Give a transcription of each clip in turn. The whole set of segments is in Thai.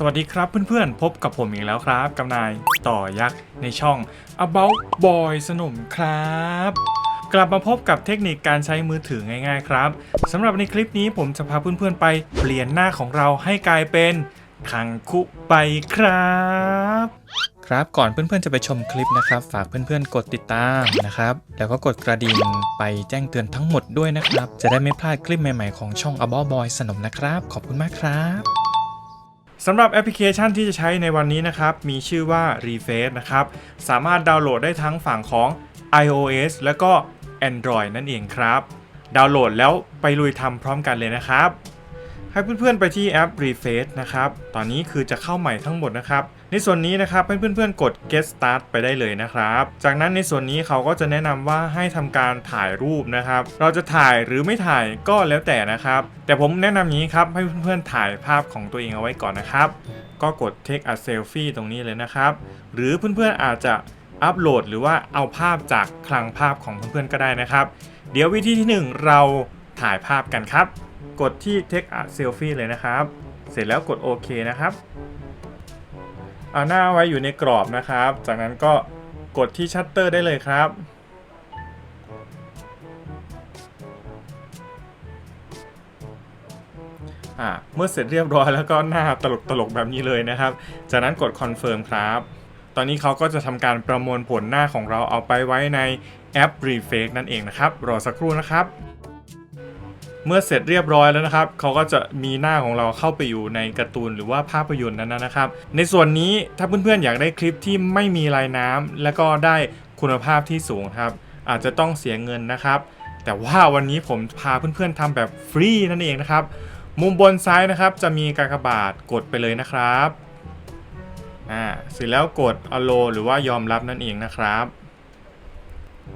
สวัสดีครับเพื่อนๆ พบกับผมอีกแล้วครับกับนายต่อยักษ์ในช่อง About Boy สนุมครับ กลับมาพบกับเทคนิคการใช้มือถือง่ายๆครับสำหรับในคลิปนี้ผมจะพาเพื่อนๆไปเปลี่ยนหน้าของเราให้กลายเป็นคังคุไปครับ ครับก่อนเพื่อนๆจะไปชมคลิปนะครับ ฝากเพื่อนๆกดติดตามนะครับ แล้วก็กดกระดิ่งไปแจ้งเตือนทั้งหมดด้วยนะครับ จะได้ไม่พลาดคลิปใหม่ๆของช่อง About Boy สนมนะครับ ขอบคุณมากครับ สำหรับแอปพลิเคชันที่จะใช้ในวันนี้นะครับ มีชื่อว่า Reface นะครับ สามารถดาวน์โหลดได้ทั้งฝั่งของ iOS แล้วก็ Android นั่นเองครับ ดาวน์โหลดแล้วไปลุยทำพร้อมกันเลยนะครับ ให้เพื่อนๆไปที่แอป Reface นะครับ ตอนนี้คือจะเข้าใหม่ทั้งหมดนะครับ ในส่วนนี้นะครับให้เพื่อนๆกด Get Start ไปได้เลยนะครับ จากนั้นในส่วนนี้เขาก็จะแนะนำว่าให้ทำการถ่ายรูปนะครับ เราจะถ่ายหรือไม่ถ่ายก็แล้วแต่นะครับ แต่ผมแนะนำอย่านี้ครับให้เพื่อนๆถ่ายภาพของตัวเองเอาไว้ก่อนนะครับ ก็กด Take a Selfie ตรงนี้เลยนะครับ หรือเพื่อนๆอาจจะอัปโหลดหรือว่าเอาภาพจากคลังภาพของเพื่อนๆก็ได้นะครับ เดี๋ยววิธีที่หนึ่งเราถ่ายภาพกันครับ กดที่ Take a Selfie เลยนะครับ เสร็จแล้วกดโอเคนะครับ เอาหน้าไว้อยู่ในกรอบนะครับ จากนั้นก็กดที่ชัตเตอร์ได้เลยครับอ่าเมื่อเสร็จเรียบร้อยแล้วก็หน้าตลกตลกๆแบบนี้เลยนะครับ จากนั้นกดคอนเฟิร์มครับ ตอนนี้เขาก็จะทำการประมวลผลหน้าของเราเอาไปไว้ในแอป Refake นั่นเองนะครับ รอสักครู่นะครับ เมื่อเสร็จเรียบร้อยแล้วนะครับเขาก็จะมีหน้าของเราเข้าไปอยู่ในการ์ตูนหรือว่าภาพยนตร์นั้นนะครับ ในส่วนนี้ถ้าเพื่อนๆอยากได้คลิปที่ไม่มีลายน้ำและก็ได้คุณภาพที่สูงครับ อาจจะต้องเสียเงินนะครับ แต่ว่าวันนี้ผมพาเพื่อนๆทำแบบฟรีนั่นเองนะครับ มุมบนซ้ายนะครับจะมีกากบาทกดไปเลยนะครับอ่าเสร็จแล้วกด allow หรือว่ายอมรับนั่นเองนะครับ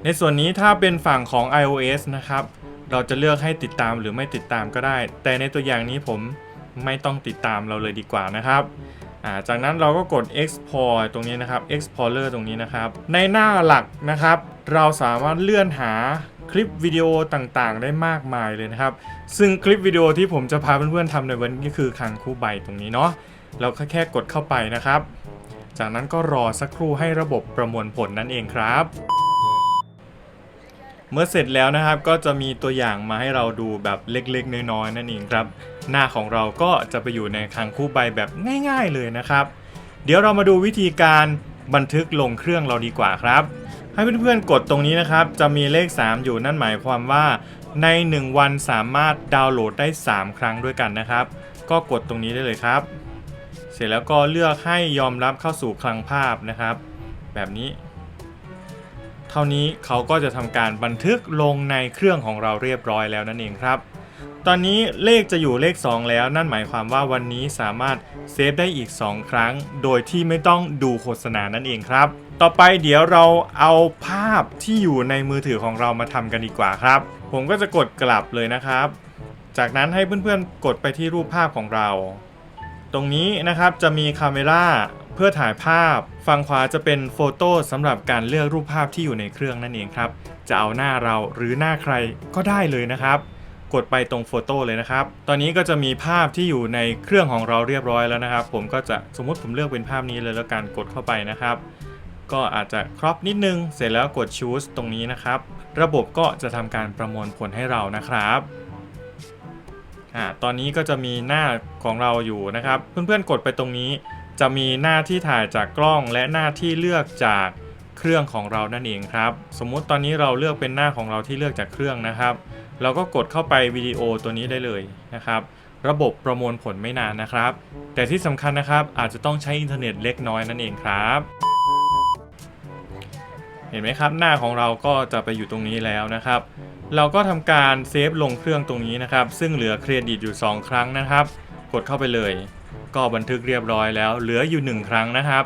ในส่วนนี้ถ้าเป็นฝั่งของ iOS นะครับ เราจะเลือกให้ติดตามหรือไม่ติดตามก็ได้ แต่ในตัวอย่างนี้ผมไม่ต้องติดตามเราเลยดีกว่านะครับาจากนั้นเราก็กด export ตรงนี้นะครับ explorer ตรงนี้นะครับ ในหน้าหลักนะครับ เราสามารถเลื่อนหาคลิปวิดีโอต่างๆ ได้มากมายเลยนะครับ ซึ่งคลิปวิดีโอที่ผมจะพาเพื่อนๆทำในวันนี้ก็คือคังคู่ใบตรงนี้เนาะ เราก็แค่กดเข้าไปนะครับ จากนั้นก็รอสักครู่ให้ระบบประมวลผลนั่นเองครับ เมื่อเสร็จแล้วนะครับก็จะมีตัวอย่างมาให้เราดูแบบเล็กๆ น้อยๆนั่นเองครับ หน้าของเราก็จะไปอยู่ในคังคู่ใบแบบง่ายๆเลยนะครับ เดี๋ยวเรามาดูวิธีการบันทึกลงเครื่องเราดีกว่าครับ ให้เพื่อนๆกดตรงนี้นะครับ จะมีเลข 3 อยู่นั่นหมายความว่า ใน 1 วันสามารถดาวน์โหลดได้ 3 ครั้งด้วยกันนะครับ ก็กดตรงนี้ได้เลยครับ เสร็จแล้วก็เลือกให้ยอมรับเข้าสู่คลังภาพนะครับ แบบนี้ เท่านี้เขาก็จะทำการบันทึกลงในเครื่องของเราเรียบร้อยแล้วนั่นเองครับ ตอนนี้เลขจะอยู่เลข 2 แล้ว นั่นหมายความว่าวันนี้สามารถเซฟได้อีก 2 ครั้ง โดยที่ไม่ต้องดูโฆษณานั่นเองครับ ต่อไปเดี๋ยวเราเอาภาพที่อยู่ในมือถือของเรามาทำกันดีกว่าครับ ผมก็จะกดกลับเลยนะครับ จากนั้นให้เพื่อนๆกดไปที่รูปภาพของเรา ตรงนี้นะครับจะมีคาเมรา เพื่อถ่ายภาพ ฝั่งขวาจะเป็นโฟโต้สำหรับการเลือกรูปภาพที่อยู่ในเครื่องนั่นเองครับ จะเอาหน้าเราหรือหน้าใครก็ได้เลยนะครับ กดไปตรงโฟโต้เลยนะครับ ตอนนี้ก็จะมีภาพที่อยู่ในเครื่องของเราเรียบร้อยแล้วนะครับ ผมก็จะสมมติผมเลือกเป็นภาพนี้เลยแล้วกันกดเข้าไปนะครับก็อาจจะครอปนิดนึง เสร็จแล้วกด choose ตรงนี้นะครับ ระบบก็จะทำการประมวลผลให้เรานะครับอ่าตอนนี้ก็จะมีหน้าของเราอยู่นะครับ เพื่อนๆกดไปตรงนี้ จะมีหน้าที่ถ่ายจากกล้องและหน้าที่เลือกจากเครื่องของเรานั่นเองครับ สมมุติตอนนี้เราเลือกเป็นหน้าของเราที่เลือกจากเครื่องนะครับ เราก็กดเข้าไปวิดีโอตัวนี้ได้เลยนะครับ ระบบประมวลผลไม่นานนะครับ แต่ที่สำคัญนะครับอาจจะต้องใช้อินเทอร์เน็ตเล็กน้อยนั่นเองครับ เห็นไหมครับ หน้าของเราก็จะไปอยู่ตรงนี้แล้วนะครับ เราก็ทำการเซฟลงเครื่องตรงนี้นะครับ ซึ่งเหลือเครดิตอยู่ 2 ครั้งนะครับ กดเข้าไปเลย ก็บันทึกเรียบร้อยแล้ว เหลืออยู่ 1 ครั้งนะครับ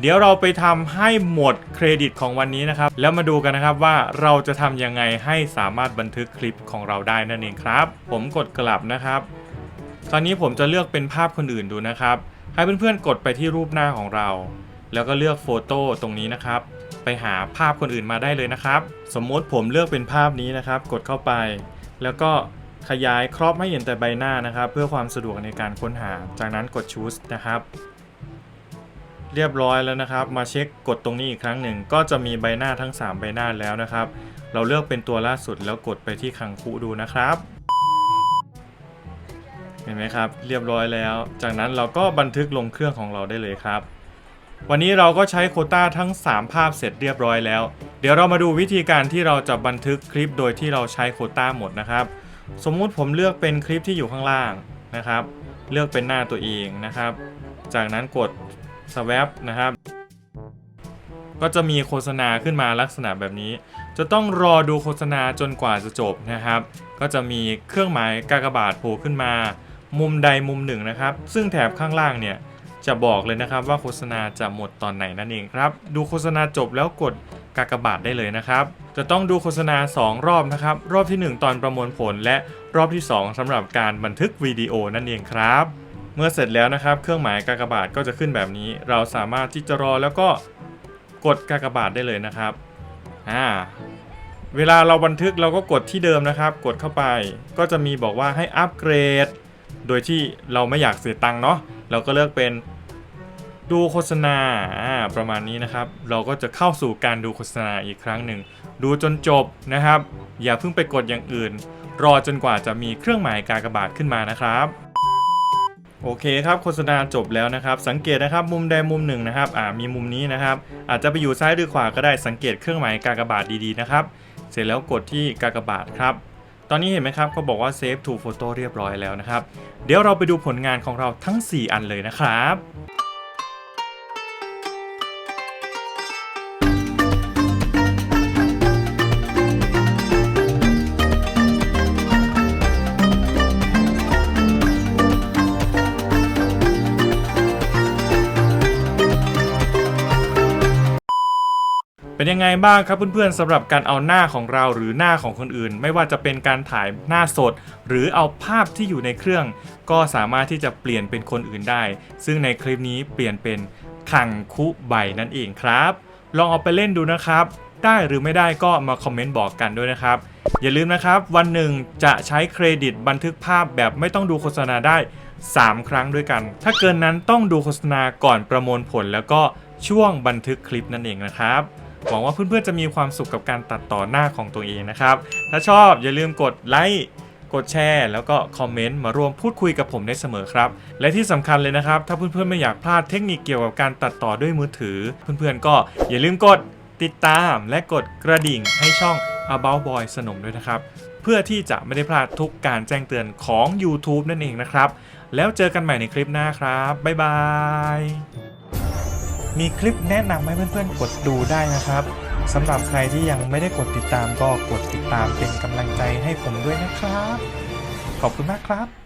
เดี๋ยวเราไปทำให้หมดเครดิตของวันนี้นะครับ แล้วมาดูกันนะครับว่าเราจะทำยังไงให้สามารถบันทึกคลิปของเราได้นั่นเองครับ ผมกดกลับนะครับ ตอนนี้ผมจะเลือกเป็นภาพคนอื่นดูนะครับ ให้เพื่อนๆกดไปที่รูปหน้าของเรา แล้วก็เลือกโฟโต้ตรงนี้นะครับ ไปหาภาพคนอื่นมาได้เลยนะครับ สมมติผมเลือกเป็นภาพนี้นะครับ กดเข้าไป แล้วก็ ขยายครอบให้เห็นแต่ใบหน้านะครับ เพื่อความสะดวกในการค้นหา จากนั้นกด choose นะครับ เรียบร้อยแล้วนะครับ มาเช็คกดตรงนี้อีกครั้งหนึ่ง ก็จะมีใบหน้าทั้ง 3 ใบหน้าแล้วนะครับ เราเลือกเป็นตัวล่าสุดแล้วกดไปที่คังคุดูนะครับเห็นไหมครับ เรียบร้อยแล้ว จากนั้นเราก็บันทึกลงเครื่องของเราได้เลยครับ วันนี้เราก็ใช้โคต้าทั้ง 3 ภาพเสร็จเรียบร้อยแล้ว เดี๋ยวเรามาดูวิธีการที่เราจะบันทึกคลิปโดยที่เราใช้โคต้าหมดนะครับ สมมุติผมเลือกเป็นคลิปที่อยู่ข้างล่างนะครับ เลือกเป็นหน้าตัวเองนะครับ จากนั้นกด swap นะครับ ก็จะมีโฆษณาขึ้นมาลักษณะแบบนี้ จะต้องรอดูโฆษณาจนกว่าจะจบนะครับ ก็จะมีเครื่องหมายกากบาทโผล่ขึ้นมา มุมใดมุมหนึ่งนะครับ ซึ่งแถบข้างล่างเนี่ยจะบอกเลยนะครับว่าโฆษณาจะหมดตอนไหนนั่นเองครับ ดูโฆษณาจบแล้วกดกากบาทได้เลยนะครับ จะต้องดูโฆษณา 2 รอบนะครับ รอบที่ 1 ตอนประมวลผลและรอบที่ 2สำหรับการบันทึกวิดีโอนั่นเองครับ เมื่อเสร็จแล้วนะครับ เครื่องหมายกากบาทก็จะขึ้นแบบนี้ เราสามารถที่จะรอแล้วก็กดกากบาทได้เลยนะครับอ่าเวลาเราบันทึกเราก็กดที่เดิมนะครับ กดเข้าไปก็จะมีบอกว่าให้อัปเกรด โดยที่เราไม่อยากเสียตังค์เนาะเราก็เลือกเป็นดูโฆษณาอ่าประมาณนี้นะครับ เราก็จะเข้าสู่การดูโฆษณาอีกครั้งหนึ่ง ดูจนจบนะครับ อย่าเพิ่งไปกดอย่างอื่น รอจนกว่าจะมีเครื่องหมายกากบาทขึ้นมานะครับโอเคครับโฆษณาจบแล้วนะครับ สังเกตนะครับมุมใดมุมหนึ่งนะครับอ่ามีมุมนี้นะครับ อาจจะไปอยู่ซ้ายหรือขวาก็ได้สังเกตเครื่องหมายกากบาทดีๆนะครับ เสร็จแล้วกดที่กากบาทครับ ตอนนี้เห็นไหมครับก็บอกว่า Save to Photo เรียบร้อยแล้วนะครับ เดี๋ยวเราไปดูผลงานของเราทั้ง 4 อันเลยนะครับ เป็นยังไงบ้างครับเพื่อนๆสำหรับการเอาหน้าของเราหรือหน้าของคนอื่น ไม่ว่าจะเป็นการถ่ายหน้าสด หรือเอาภาพที่อยู่ในเครื่อง ก็สามารถที่จะเปลี่ยนเป็นคนอื่นได้ ซึ่งในคลิปนี้เปลี่ยนเป็นคังคุใบนั่นเองครับ ลองเอาไปเล่นดูนะครับ ได้หรือไม่ได้ก็มาคอมเมนต์บอกกันด้วยนะครับ อย่าลืมนะครับ วันหนึ่งจะใช้เครดิตบันทึกภาพแบบไม่ต้องดูโฆษณาได้ 3 ครั้งด้วยกัน ถ้าเกินนั้นต้องดูโฆษณาก่อนประมวลผล แล้วก็ช่วงบันทึกคลิปนั่นเองนะครับ หวังว่าเพื่อนๆจะมีความสุขกับการตัดต่อหน้าของตัวเองนะครับ ถ้าชอบอย่าลืมกดไลค์กดแชร์ แล้วก็คอมเมนต์มาร่วมพูดคุยกับผมได้เสมอครับ และที่สำคัญเลยนะครับ ถ้าเพื่อนๆไม่อยากพลาดเทคนิคเกี่ยวกับการตัดต่อด้วยมือถือ เพื่อนๆก็อย่าลืมกดติดตามและกดกระดิ่งให้ช่อง About Boy สนมด้วยนะครับ เพื่อที่จะไม่ได้พลาดทุกการแจ้งเตือนของ YouTube นั่นเองนะครับ แล้วเจอกันใหม่ในคลิปหน้าครับ บ๊ายบาย มีคลิปแนะนำให้เพื่อนๆกดดูได้นะครับสำหรับใครที่ยังไม่ได้กดติดตามก็กดติดตามเป็นกำลังใจให้ผมด้วยนะครับ ขอบคุณมากครับ